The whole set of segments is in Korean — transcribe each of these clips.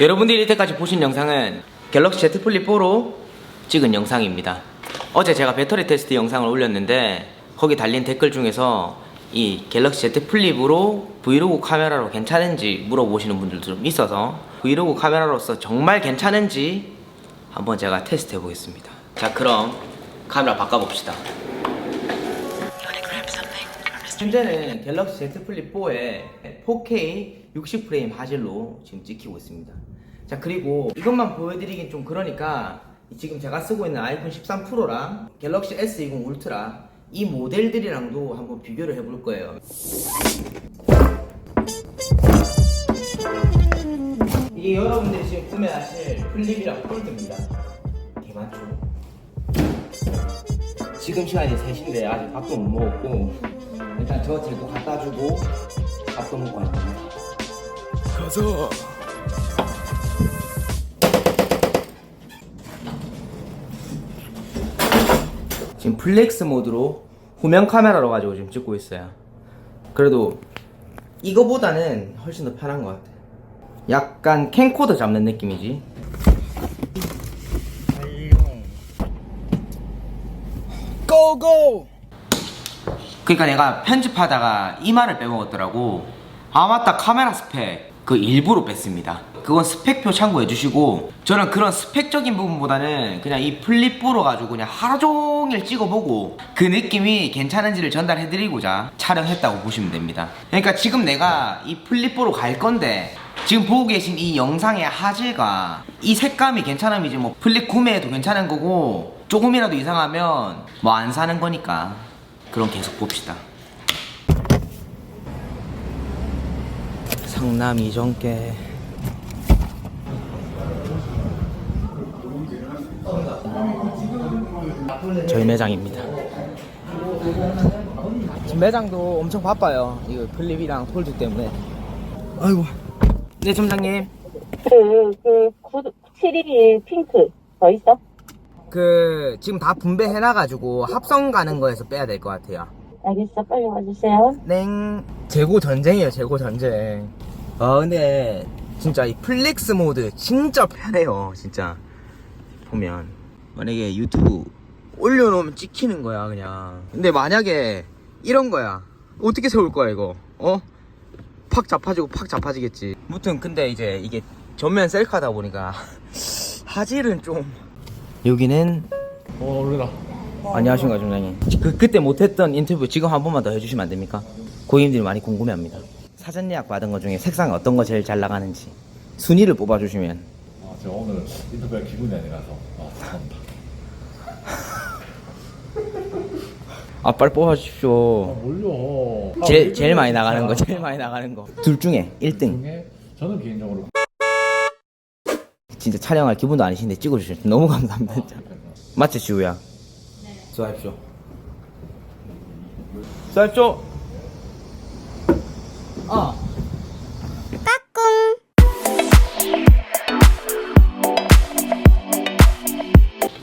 여러분들이 이때까지 보신 영상은 갤럭시 Z 플립 4로 찍은 영상입니다. 어제 제가 배터리 테스트 영상을 올렸는데 거기 달린 댓글 중에서 이 갤럭시 Z 플립으로 브이로그 카메라로 괜찮은지 물어보시는 분들도 좀 있어서 브이로그 카메라로서 정말 괜찮은지 한번 제가 테스트 해보겠습니다. 자 그럼 카메라 바꿔봅시다. 현재는 갤럭시 Z 플립 4에 4K 60프레임 화질로 지금 찍히고 있습니다. 자 그리고 이것만 보여드리긴 좀 그러니까 지금 제가 쓰고 있는 아이폰 13 프로랑 갤럭시 S20 울트라 이 모델들이랑도 한번 비교를 해볼 거예요. 이게 여러분들이 지금 구매하실 플립이랑 폴드입니다. 대만초. 지금 시간이 3시인데 아직 밥도 못 먹었고 일단 저 들고 갖다 주고 밥도 먹고 왔는데 가자 지금 플렉스 모드로 후면 카메라로 가지고 지금 찍고 있어요. 그래도 이거보다는 훨씬 더 편한 것 같아. 약간 캠코더 잡는 느낌이지. 고고 그러니까 내가 편집하다가 이 말을 빼먹었더라고. 아 맞다 카메라 스펙 그 일부로 뺐습니다. 그건 스펙표 참고해 주시고 저는 그런 스펙적인 부분보다는 그냥 이 플립보로 가지고 그냥 하루 종일 찍어보고 그 느낌이 괜찮은지를 전달해 드리고자 촬영했다고 보시면 됩니다. 그러니까 지금 내가 이 플립보로 갈 건데 지금 보고 계신 이 영상의 화질과 이 색감이 괜찮음이지 뭐 플립 구매해도 괜찮은 거고 조금이라도 이상하면 뭐 안 사는 거니까 그럼 계속 봅시다. 성남 이정께 저희 매장입니다. 지금 매장도 엄청 바빠요. 이거 플립이랑 폴드 때문에. 아이고. 네, 점장님. 그, 그, 구, 712 핑크. 더 있어? 그 지금 다 분배해 놔가지고 합성 가는 거에서 빼야 될 것 같아요. 알겠어. 빨리 와주세요. 냉 재고 전쟁이에요 재고 전쟁 아 근데 진짜 이 플렉스 모드 진짜 편해요 진짜 보면 만약에 유튜브 올려놓으면 찍히는 거야 그냥 근데 만약에 이런 거야 어떻게 세울 거야 이거 어? 팍 잡아지고 팍 잡아지겠지 무튼 근데 이제 이게 전면 셀카다 보니까 화질은 좀 여기는 어, 그러다. 안녕하십니까 점장님 그, 그때 못했던 인터뷰 지금 한 번만 더 해주시면 안 됩니까? 고객님들이 많이 궁금해합니다 사전 예약 받은 것 중에 색상 어떤 거 제일 잘 나가는지 순위를 뽑아주시면 아, 제가 오늘 인터뷰할 기분이 아니라서. 아, 죄송합니다. 아 빨리 뽑아주십시오 아, 뭘요? 아, 제일, 많이 나가는 거. 제일 많이 나가는 거 둘 중에 1등 중에 저는 개인적으로. 진짜 촬영할 기분도 아니신데 찍어주셔서 너무 감사합니다 진짜. 맞지 지우야? 네. 수고하십시오. 수고하십시오. 아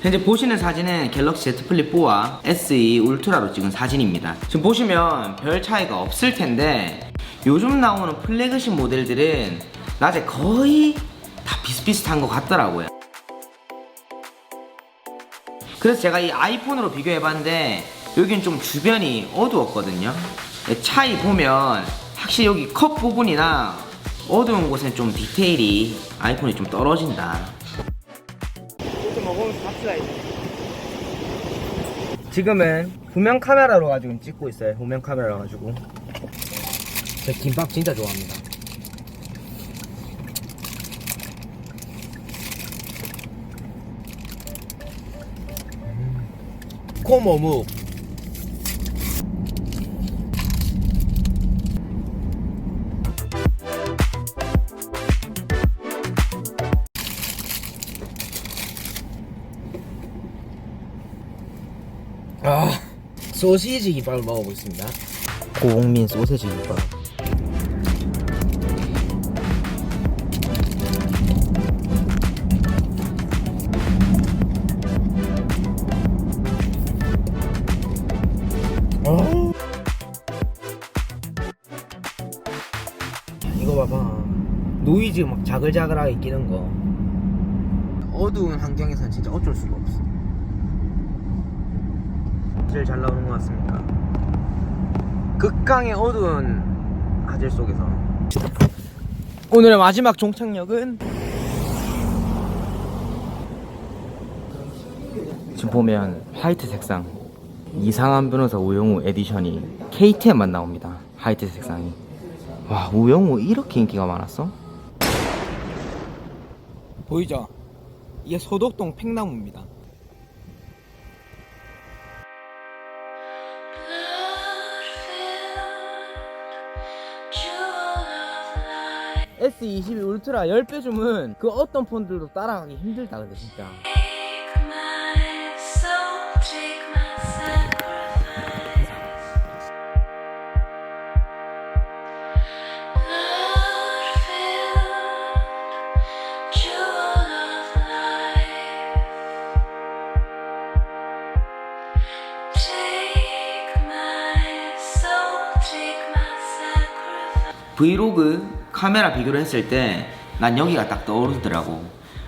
현재 보시는 사진은 갤럭시 Z 플립 4와 SE 울트라로 찍은 사진입니다. 지금 보시면 별 차이가 없을 텐데 요즘 나오는 플래그십 모델들은 낮에 거의 다 비슷비슷한 것 같더라고요. 그래서 제가 이 아이폰으로 비교해봤는데 여긴 좀 주변이 어두웠거든요. 차이 보면 확실히 여기 컵 부분이나 어두운 곳엔 좀 디테일이 아이폰이 좀 떨어진다. 좀 먹으면서 갑시다 지금은 후면 카메라로 가지고 찍고 있어요 후면 카메라 가지고 저 김밥 진짜 좋아합니다 코모묵 아 소시지 김밥을 먹어보겠습니다. 고국민 소세지 김밥 노이즈 휴지 막 자글자글하게 끼는 거. 어두운 환경에서는 진짜 어쩔 수가 없어. 제일 잘 나오는 것 같습니다 극강의 어두운 하질 속에서. 오늘의 마지막 종착역은? 지금 보면 화이트 색상. 이상한 변호사 우영우 에디션이 KTM만 나옵니다. 화이트 색상이. 와 우영우 이렇게 인기가 많았어? 보이죠? 이게 소독동 팽나무입니다. S22 울트라 10배 줌은 그 어떤 폰들도 따라가기 힘들다 근데 진짜 브이로그 카메라 비교를 했을 때 난 여기가 딱 떠오르더라고.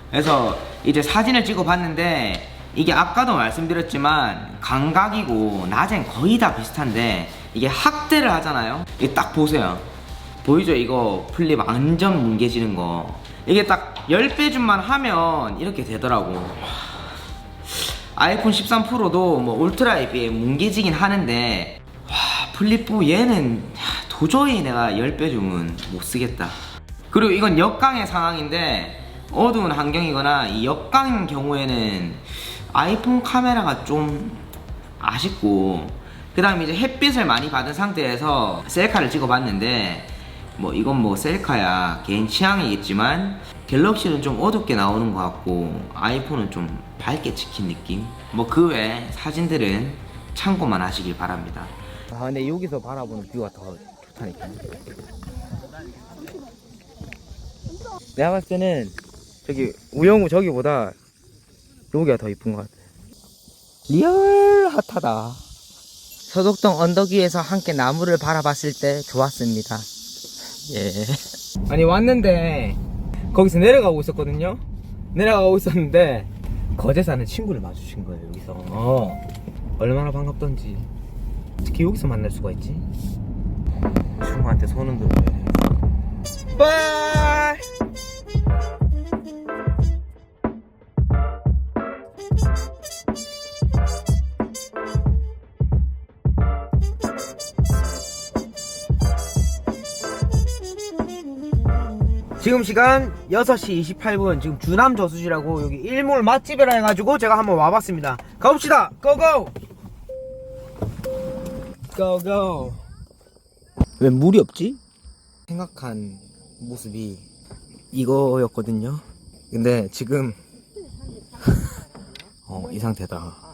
그래서 이제 사진을 찍어 봤는데 이게 아까도 말씀드렸지만 감각이고 낮엔 거의 다 비슷한데 이게 확대를 하잖아요. 이게 딱 보세요. 보이죠? 이거 플립 완전 뭉개지는 거. 이게 딱 10배 줌만 하면 이렇게 되더라고. 아이폰 13 프로도 뭐 울트라에 비해 뭉개지긴 하는데 와 플립부 얘는 야, 도저히 내가 10배 줌은 못 쓰겠다. 그리고 이건 역광의 상황인데 어두운 환경이거나 이 역광인 경우에는 아이폰 카메라가 좀 아쉽고 그 다음에 이제 햇빛을 많이 받은 상태에서 셀카를 찍어봤는데 뭐 이건 뭐 셀카야 개인 취향이겠지만 갤럭시는 좀 어둡게 나오는 것 같고 아이폰은 좀 밝게 찍힌 느낌? 뭐 그 외 사진들은 참고만 하시길 바랍니다. 아 근데 여기서 바라보는 뷰가 더 좋다니까 내가 봤을 때는 저기 우영우 저기보다 여기가 더 이쁜 것 같아 리얼 핫하다 서독동 언덕 위에서 함께 나무를 바라봤을 때 좋았습니다 예. 아니 왔는데 거기서 내려가고 있었거든요. 내려가고 있었는데 거제 사는 친구를 마주친 거예요 여기서. 어. 얼마나 반갑던지. 특히 여기서 만날 수가 있지. 친구한테 손은 들어야 돼. 빠이. 지금 시간 6시 28분. 지금 주남 저수지라고 여기 일몰 맛집이라 해가지고 제가 한번 와봤습니다. 가봅시다. 고고 고고 왜 물이 없지? 생각한 모습이 이거였거든요 근데 지금 어 이 상태다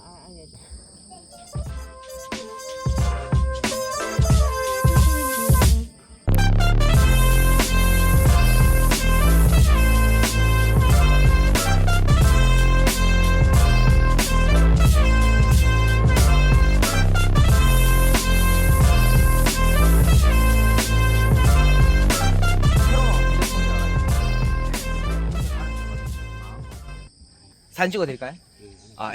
사진 찍어드릴까요? 아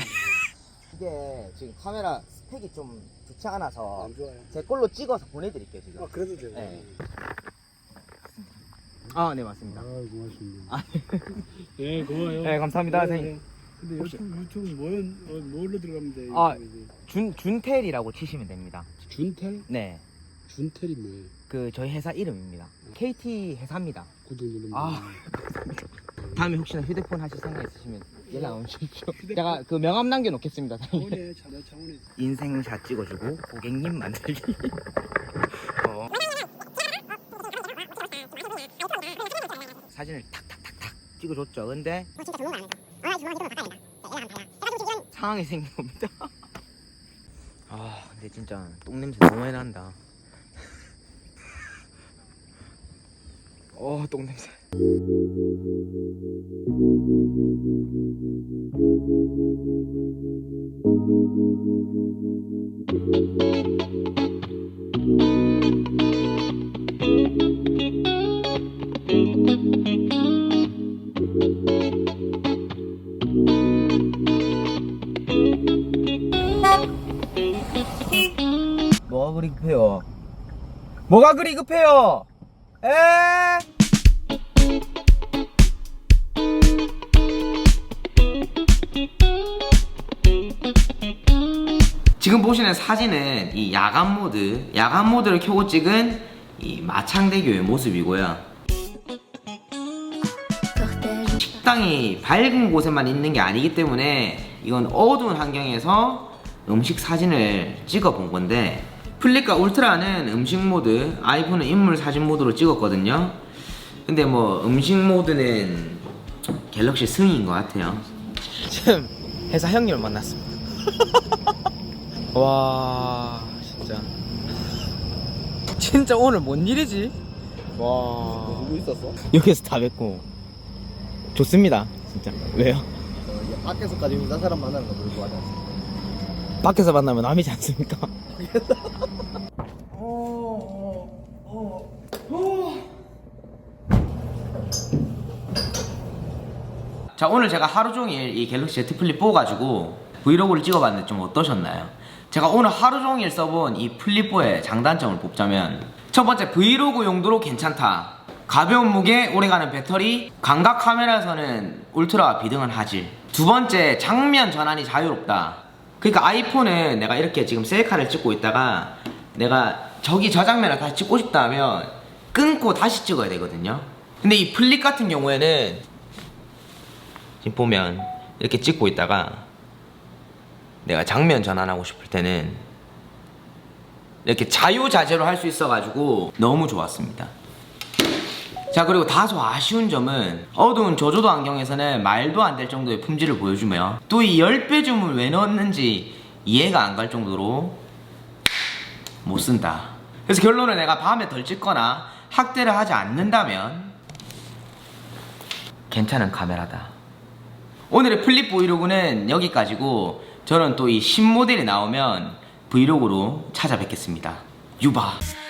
이게 지금 카메라 스펙이 좀 좋지 않아서 안 좋아요. 제 걸로 찍어서 보내드릴게요 지금 아 그래도 돼요. 네. 아네 맞습니다 아 고맙습니다. 아, 네 고마워요. 네 감사합니다 네, 선생님 네. 근데 혹시- 유튜브 유튜브 뭐 어, 뭘로 들어가면 돼? 아. 유튜브에? 준, 준텔이라고 치시면 됩니다 준텔? 네 준텔이 뭐예요? 그 저희 회사 이름입니다 KT 회사입니다 구독 누르면. 아. 다음에 혹시나 휴대폰 하실 생각 있으시면 연락 오십시오 휴대폰- 제가 그 명함 남겨놓겠습니다 차내 차원에. 인생샷 찍어주고 고객님 만들기. 어. 사진을 탁탁탁탁 찍어줬죠. 근데 상황이 생긴 겁니다. 아 근데 진짜 똥냄새 너무 많이 난다. 어 똥냄새 뭐가 그리 급해요? 뭐가 그리 급해요? 에? 지금 보시는 사진은 이 야간 모드, 야간 모드를 켜고 찍은 이 마창대교의 모습이고요. 식당이 밝은 곳에만 있는 게 아니기 때문에 이건 어두운 환경에서 음식 사진을 찍어 본 건데 플리카 울트라는 음식 모드, 아이폰은 인물 사진 모드로 찍었거든요. 근데 뭐 음식 모드는 갤럭시 승인 것 같아요. 지금 회사 형님을 만났습니다. 와 진짜 진짜 오늘 뭔 일이지? 와 누구 있었어? 여기서 다 뵙고 좋습니다 진짜 왜요? 밖에서까지 인사 사람 만나는 거 너무 좋아하지 않습니까? 밖에서 만나면 남이지 않습니까? 자 오늘 제가 하루 종일 이 갤럭시 Z 플립 4 가지고 브이로그를 찍어봤는데 좀 어떠셨나요? 제가 오늘 하루 종일 써본 이 플립 4의 장단점을 뽑자면 첫 번째 브이로그 용도로 괜찮다. 가벼운 무게, 오래가는 배터리, 광각 카메라에서는 울트라 비등한 화질. 두 번째 장면 전환이 자유롭다. 그러니까 아이폰은 내가 이렇게 지금 셀카를 찍고 있다가 내가 저기 저 장면을 다시 찍고 싶다 하면 끊고 다시 찍어야 되거든요. 근데 이 플립 같은 경우에는 지금 보면 이렇게 찍고 있다가 내가 장면 전환하고 싶을 때는 이렇게 자유자재로 할 수 있어가지고 너무 좋았습니다. 자 그리고 다소 아쉬운 점은 어두운 저조도 안경에서는 말도 안 될 정도의 품질을 보여주며 또 이 10배 줌을 왜 넣었는지 이해가 안 갈 정도로 못 쓴다. 그래서 결론은 내가 밤에 덜 찍거나 학대를 하지 않는다면 괜찮은 카메라다. 오늘의 플립 브이로그는 여기까지고 저는 또 이 신모델이 나오면 브이로그로 찾아뵙겠습니다. 유바.